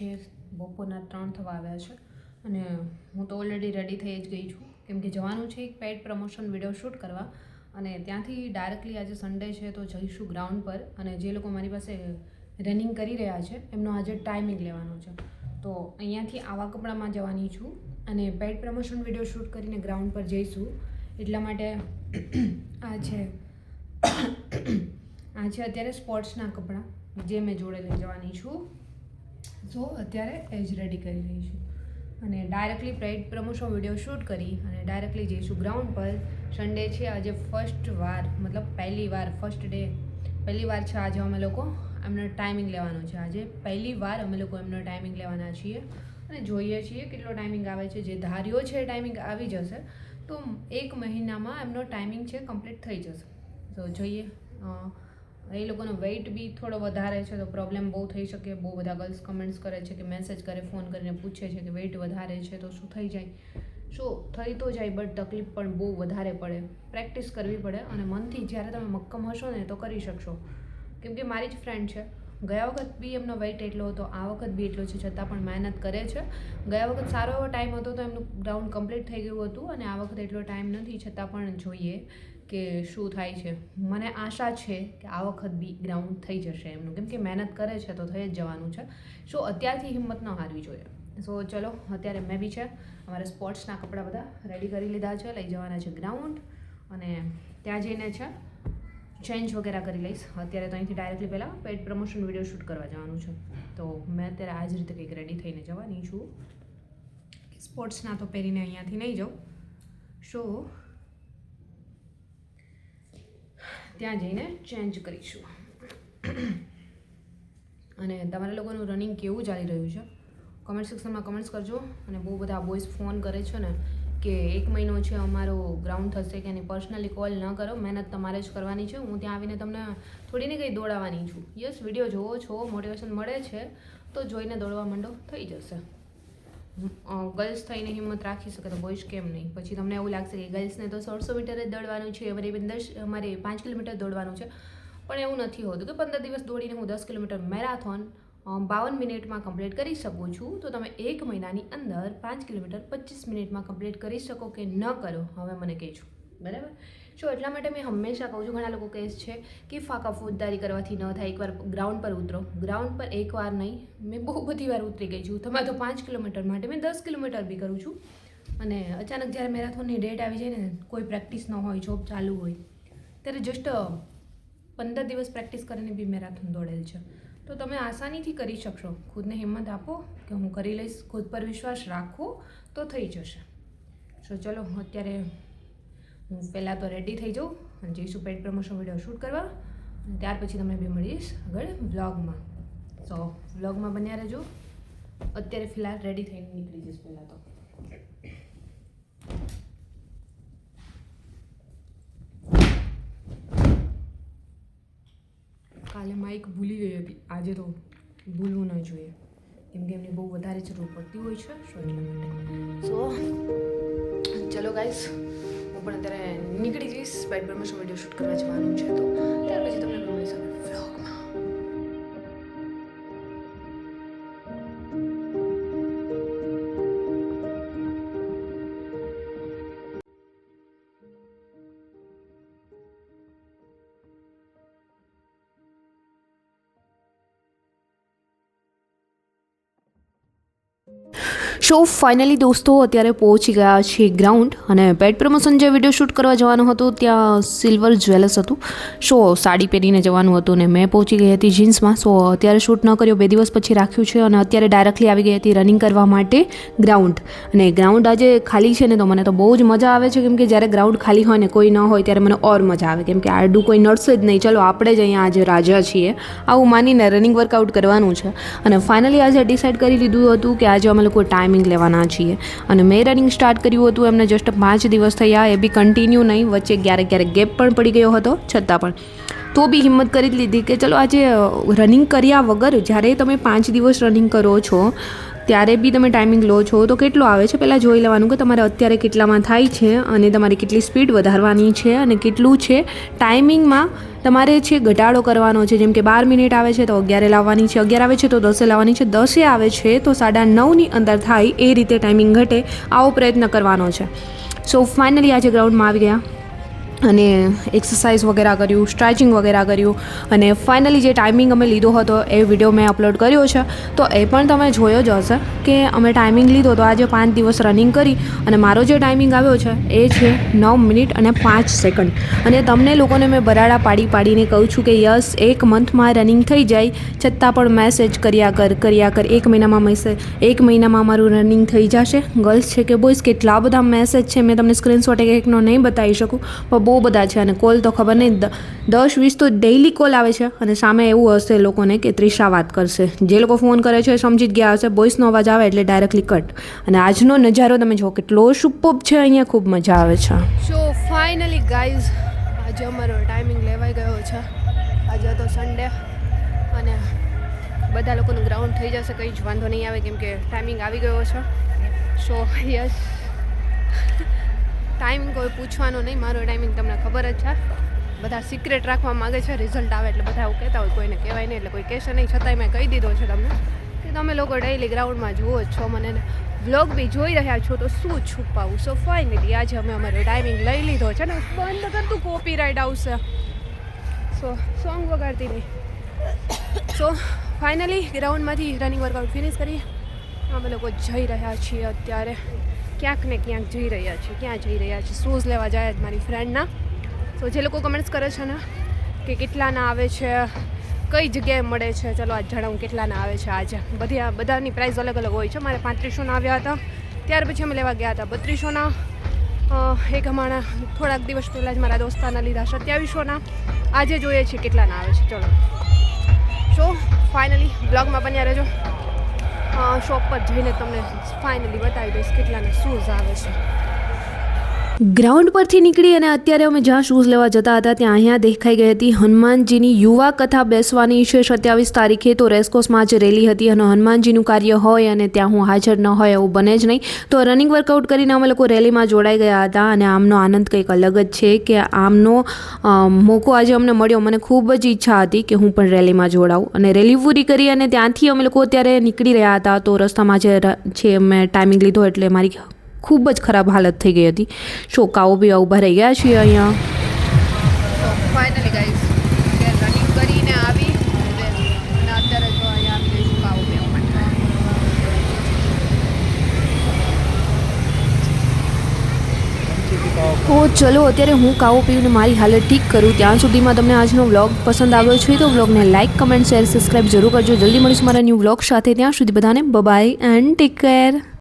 છે બપોરના ત્રણ થવા આવ્યા છે. અને હું તો ઓલરેડી રેડી થઈ જ ગઈ છું. કેમ કે જવાનું છે એક પેડ પ્રમોશન વીડિયો શૂટ કરવા. અને ત્યાંથી ડાયરેક્ટલી આજે સન્ડે છે તો જઈશું ગ્રાઉન્ડ પર. અને જે લોકો મારી પાસે રનિંગ કરી રહ્યા છે, એમનો આજે ટાઈમિંગ લેવાનો છે. તો અહીંયાથી આવા કપડામાં જવાની છું. અને પેડ પ્રમોશન વીડિયો શૂટ કરીને ગ્રાઉન્ડ પર જઈશું. એટલા માટે આ છે આ છે અત્યારે સ્પોર્ટ્સના કપડાં. જે મેં જોડે લઈ જવાની છું. સો અત્યારે એજ રેડી કરી રહી છું. અને directly paid promotion video shoot કરી અને ડાયરેક્ટલી જઈશું ગ્રાઉન્ડ પર. સન્ડે છે, આજે ફર્સ્ટ વાર, મતલબ પહેલી વાર ફર્સ્ટ ડે પહેલી વાર છે, આજે અમે લોકો એમનો ટાઈમિંગ લેવાનો છે. આજે પહેલી વાર અમે લોકો એમનો ટાઈમિંગ લેવાના છીએ. અને જોઈએ છીએ કેટલો ટાઈમિંગ આવે છે. જે ધાર્યો છે ટાઈમિંગ આવી જશે. તો એક મહિનામાં એમનો ટાઈમિંગ છે કમ્પ્લીટ થઈ જશે. તો જોઈએ એ લોકોનો વેઇટ બી થોડો વધારે છે તો પ્રોબ્લેમ બહુ થઈ શકે. બહુ બધા ગર્લ્સ કમેન્ટ્સ કરે છે કે મેસેજ કરે ફોન કરીને પૂછે છે કે વેઇટ વધારે છે તો શું થઈ જાય? શું થઈ તો જાય બટ તકલીફ પણ બહુ વધારે પડે. પ્રેક્ટિસ કરવી પડે અને મનથી જ્યારે તમે મક્કમ હશો ને તો કરી શકશો. કેમ કે મારી જ ફ્રેન્ડ છે. ગયા વખત બી એમનો વેઇટ એટલો હતો, આ વખત બી એટલો છે, છતાં પણ મહેનત કરે છે. ગયા વખત સારો એવો ટાઈમ હતો તો એમનું ગ્રાઉન્ડ કમ્પ્લીટ થઈ ગયું હતું અને આ વખતે એટલો ટાઈમ નથી, છતાં પણ જોઈએ કે શું થાય છે. મને આશા છે કે આ વખત બી ગ્રાઉન્ડ થઈ જશે એમનું. કેમ કે મહેનત કરે છે તો થઈ જ જવાનું છે. સો, અત્યારથી હિંમત ન હારવી જોઈએ. સો, ચલો, અત્યારે મેં બી છે, અમારે સ્પોર્ટ્સના કપડાં બધા રેડી કરી લીધા છે, લઈ જવાના છે ગ્રાઉન્ડ અને ત્યાં જઈને છે ચેન્જ વગેરે કરી લઈશ. અત્યારે તો અહીંથી ડાયરેક્ટલી પહેલાં પેટ પ્રમોશન વીડિયો શૂટ કરવા જવાનું છે. તો મેં અત્યારે આ જ રીતે કંઈક રેડી થઈને જવાની છું. સ્પોર્ટ્સના તો પહેરીને અહીંયાથી નહીં જાઉં. સો ત્યાં જઈને ચેન્જ કરીશું. અને તમારા લોકોનું રનિંગ કેવું ચાલી રહ્યું છે? કમેન્ટ સેક્શનમાં કમેન્ટ્સ કરજો. અને બહુ બધા બોયઝ ફોન કરે છે ને કે એક મહિનો છે અમારો ગ્રાઉન્ડ થશે કે એને પર્સનલી કોલ ન કરો, મહેનત તમારે જ કરવાની છે. હું ત્યાં આવીને તમને થોડીને કંઈ દોડાવવાની છું. યસ વીડિયો જોવો છો મોટિવેશન મળે છે, તો જોઈને દોડવા માંડો, થઈ જશે. ગર્લ્સ થઈને હિંમત રાખી શકે તો બોಯ್સ કેમ નહીં? પછી તમને એવું લાગશે કે ગર્લ્સને તો સોળસો મીટર જ દોડવાનું છે even દસ અમારે પાંચ કિલોમીટર દોડવાનું છે. પણ એવું નથી હોતું કે પંદર દિવસ દોડીને હું દસ કિલોમીટર મેરાથોન બાવન મિનિટમાં કમ્પ્લીટ કરી શકું છું. તો તમે એક મહિનાની અંદર પાંચ કિલોમીટર પચીસ મિનિટમાં કમ્પ્લીટ કરી શકો કે ન કરો, હવે મને કહેજો. બરાબર? સો એટલા માટે મેં હંમેશા કહું છું, ઘણા લોકો કહે છે કે ફાકા ફોજદારી કરવાથી ન થાય, એકવાર ગ્રાઉન્ડ પર ઉતરો. ગ્રાઉન્ડ પર એકવાર નહીં, મેં બહુ બધી વાર ઉતરી ગઈ છું. તમારે તો પાંચ કિલોમીટર માટે, મેં દસ કિલોમીટર બી કરું છું. અને અચાનક જ્યારે મેરાથોનની ડેટ આવી જાય ને, કોઈ પ્રેક્ટિસ ન હોય, જોબ ચાલુ હોય, ત્યારે જસ્ટ પંદર દિવસ પ્રેક્ટિસ કરીને બી મેરાથોન દોડેલ છે. તો તમે આસાનીથી કરી શકશો. ખુદને હિંમત આપો કે હું કરી લઈશ. ખુદ પર વિશ્વાસ રાખો તો થઈ જશે. સો ચલો અત્યારે હું પહેલાં તો રેડી થઈ જાઉં અને જઈશું પેટ પ્રમોશન વીડિયો શૂટ કરવા. અને ત્યાર પછી તમે બી મળીશ આગળ વ્લોગમાં સો વ્લોગમાં બન્યા રહેજો. અત્યારે ફિલહાલ રેડી થઈને નીકળી જઈશ પહેલાં તો. કાલે માઇક ભૂલી ગઈ હતી. આજે તો ભૂલવું ન જોઈએ. કેમ કે એમની બહુ વધારે જરૂર પડતી હોય છે, સો એટલા માટે. સો, ચલો ગાઈસ હું પણ અત્યારે નીકળી જઈશ. પેડ પ્રમોશન વીડિયો શૂટ કરવા જવાનું છે. શો ફાઇનલી દોસ્તો, અત્યારે પહોંચી ગયા છે ગ્રાઉન્ડ અને પેટ પ્રમોશન જે વીડિયો શૂટ કરવા જવાનું હતું, ત્યાં સિલ્વર જ્વેલર્સ હતું. શો સાડી પહેરીને જવાનું હતું ને મેં પહોંચી ગઈ હતી જીન્સમાં સો અત્યારે શૂટ ન કર્યો, બે દિવસ પછી રાખ્યું છે અને અત્યારે ડાયરેક્ટલી આવી ગઈ હતી રનિંગ કરવા માટે ગ્રાઉન્ડ અને ગ્રાઉન્ડ આજે ખાલી છે ને, તો મને તો બહુ જ મજા આવે છે, કેમ કે જ્યારે ગ્રાઉન્ડ ખાલી હોય ને, કોઈ ન હોય, ત્યારે મને ઓર મજા આવે. કેમ કે આડું કોઈ નડશે જ નહીં. ચલો, આપણે જ અહીંયા આજે રાજા છીએ. આવું માનીને રનિંગ વર્કઆઉટ કરવાનું છે. અને ફાઇનલી આજે ડિસાઇડ કરી લીધું હતું કે આજે અમે લોકો ટાઈમિંગ લેવાના છીએ. અને મેં રનિંગ સ્ટાર્ટ કર્યું હતું, એમને જસ્ટ પાંચ દિવસ થયા, એ બી કન્ટિન્યુ નહીં, વચ્ચે ક્યારેક ક્યારેક ગેપ પણ પડી ગયો હતો, છતાં પણ. તો બી હિંમત કરી લીધી કે ચલો આજે રનિંગ કર્યા વગર જ્યારે તમે પાંચ દિવસ રનિંગ કરો છો ત્યારે બી તમે ટાઈમિંગ લો છો, તો કેટલો આવે છે? પહેલાં જોઈ લેવાનું કે તમારે અત્યારે કેટલામાં થાય છે અને તમારે કેટલી સ્પીડ વધારવાની છે અને કેટલું છે? ટાઈમિંગમાં તમારે છે ઘટાડો કરવાનો છે, જેમ કે બાર મિનિટ આવે છે તો અગિયારે લાવવાની છે, અગિયાર આવે છે તો દસે લાવવાની છે, દસે આવે છે તો સાડા નવની અંદર થાય એ રીતે ટાઈમિંગ ઘટે આવો પ્રયત્ન કરવાનો છે. સો ફાઇનલી આજે ગ્રાઉન્ડમાં આવી ગયા. અને એક્સરસાઇઝ વગેરે કર્યું સ્ટ્રેચિંગ વગેરે કર્યું અને ફાઇનલી જે ટાઈમિંગ અમે લીધો હતો એ વીડિયો મેં અપલોડ કર્યો છે. તો એ પણ તમે જોયો જ હશે કે અમે ટાઈમિંગ લીધો તો આજે પાંચ દિવસ રનિંગ કરી અને મારો જે ટાઈમિંગ આવ્યો છે એ છે નવ મિનિટ અને પાંચ સેકન્ડ અને તમને લોકોને મેં બરાડા પાડી પાડીને કહું છું કે યસ, એક મંથમાં રનિંગ થઈ જાય, છતાં પણ મેસેજ કર્યા કર કર્યા કર. એક મહિનામાં મેસેજ એક મહિનામાં મારું રનિંગ થઈ જશે. ગર્લ્સ છે કે બોಯ್સ કેટલા બધા મેસેજ છે, મેં તમને સ્ક્રીનશોટ એક એકનો નહીં બતાવી શકું. પણ બહુ બધા છે અને કોલ તો ખબર નહીં દસ વીસ તો ડેઈલી કોલ આવે છે અને સામે એવું હશે લોકોને કે ત્રિષા વાત કરશે. જે લોકો ફોન કરે છે સમજી જ ગયા હશે વોઇસનો અવાજ આવે એટલે ડાયરેક્ટલી કટ અને આજનો નજારો તમે જો કેટલો સુપર છે, અહીંયા ખૂબ મજા આવે છે. સો ફાઇનલી ગાઈઝ આજે અમારો ટાઈમિંગ લેવાઈ ગયો છે. આજે તો સન્ડે અને બધા લોકોનું ગ્રાઉન્ડ થઈ જશે, કંઈ જ વાંધો નહીં આવે, કેમ કે ટાઈમિંગ આવી ગયો છે. સો યસ ટાઈમિંગ કોઈ પૂછવાનો નહીં. મારો ટાઈમિંગ તમને ખબર જ છે. બધા સિક્રેટ રાખવા માગે છે રિઝલ્ટ આવે એટલે બધા એવું કહેતા હોય, કોઈને કહેવાય નહીં એટલે કોઈ કહેશે નહીં. છતાંય મેં કહી દીધો છે તમને કે તમે લોકો ડેઈલી ગ્રાઉન્ડમાં જુઓ છો. મને વ્લોગ બી જોઈ રહ્યા છો તો શું છુપાવું? સો ફાઇનલી આજે અમે અમારો ટાઈમિંગ લઈ લીધો છે ને, બંધ કરતું કોપી રાઇડ આવશે. સો સોંગ વગાડતી નહીં સો ફાઇનલી ગ્રાઉન્ડમાંથી રનિંગ વર્કઆઉટ ફિનિશ કરી. અમે લોકો જઈ રહ્યા છીએ અત્યારે. ક્યાંક ને ક્યાંક જઈ રહ્યા છીએ ક્યાં જઈ રહ્યા છીએ શૂઝ લેવા જાય મારી ફ્રેન્ડના તો જે લોકો કમેન્ટ્સ કરે છે ને, કે કેટલાના આવે છે, કઈ જગ્યાએ મળે છે, ચલો આજ જણાવું કેટલાના આવે છે આજે. બધી બધાની પ્રાઇસ અલગ અલગ હોય છે. મારે પાંત્રીસોના આવ્યા હતા. ત્યાર પછી અમે લેવા ગયા હતા બત્રીસોના. એક હમણાં થોડાક દિવસ પહેલાં જ મારા દોસ્તાના લીધા સત્યાવીસોના. આજે જોઈએ છીએ કેટલાના આવે છે. ચલો. સો ફાઇનલી બ્લોગમાં બન્યા રહેજો. શોપ પર જઈને તમને ફાઇનલી બતાવી દઈશ કેટલાના શૂઝ આવે છે. ગ્રાઉન્ડ પરથી નીકળી અને અત્યારે અમે જ્યાં શૂઝ લેવા જતા હતા, ત્યાં અહીંયા દેખાઈ ગઈ હતી હનુમાનજીની યુવા કથા બેસવાની છે. સત્યાવીસ તારીખે તો રેસકોર્સમાં આજે રેલી હતી અને હનુમાનજીનું કાર્ય હોય અને ત્યાં હું હાજર ન હોય એવું બને જ નહીં. તો રનિંગ વર્કઆઉટ કરીને અમે લોકો રેલીમાં જોડાઈ ગયા હતા અને આમનો આનંદ કંઈક અલગ જ છે કે આમનો મોકો આજે અમને મળ્યો. મને ખૂબ જ ઈચ્છા હતી કે હું પણ રેલીમાં જોડાઉં. અને રેલી પૂરી કરી અને ત્યાંથી અમે લોકો અત્યારે નીકળી રહ્યા હતા. તો રસ્તામાં જે છે, મેં ટાઈમિંગ લીધો એટલે મારી ખૂબ જ ખરાબ હાલત થઈ ગઈ હતી. શોકાઓ બી ઊભા રહી ગયા છીએ અહીંયા. ફાઇનલી ગાઈસ રનિંગ કરીને આવી અને અત્યારે જો અહીંયા આવી પીવા ચલો અત્યારે હું કાવો પીને મારી હાલત ઠીક કરું. ત્યાં સુધીમાં તમને આજનો વ્લોગ પસંદ આવ્યો છે તો વ્લોગને લાઇક કમેન્ટ શેર સબસ્ક્રાઈબ જરૂર કરજો. જલ્દી મળીશું મારા ન્યૂ વ્લોગ સાથે. ત્યાં સુધી બધાને બબાય એન્ડ ટેક કેર